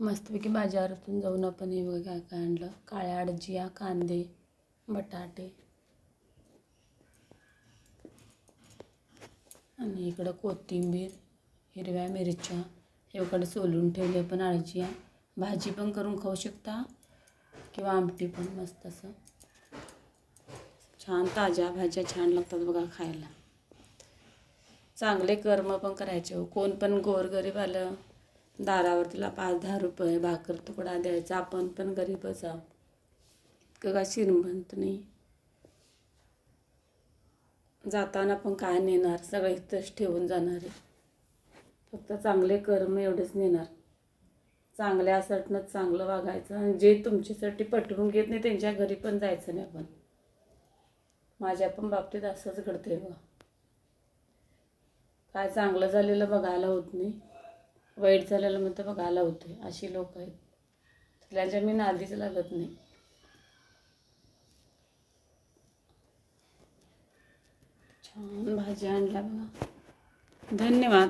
मस्तपैकी बाजारातून जाऊन आपण हे बघा काय काय आणलं. काळ्या अडजिया कांदे बटाटे. आणि इकडं कोथिंबीर हिरव्या मिरच्या हे इकडं सोलून ठेवले पण अळजिया भाजी पण करून खाऊ शकता. किंवा आमटी पण मस्त असं. छान ताज्या भाज्या छान लागतात बघा खायला. चांगले कर्म पण करायचे हो. कोण पण गोरगरीब आलं दारावर तिला पाच दहा रुपये भाकर तुकडा द्यायचा आपण पण गरीबच आहोत. इतकं श्रीमंत नाही. जाताना पण काय नेणार सगळं इथंच ठेवून जाणार आहे. फक्त चांगले कर्म एवढेच नेणार. चांगल्यासाठीच चांगलं वागायचं आणि जे तुमच्यासाठी पटवून घेत नाही त्यांच्या घरी पण जायचं नाही आपण. माझ्या पण बाबतीत असंच घडते बघा. काय चांगलं झालेलं बघायला होत नाही. वाईट झालेलं म्हणतं बघायला होते अशी लोक आहेत. त्यांच्या मी नादीच लागत नाही. छान भाज्या आणल्या बघा. धन्यवाद.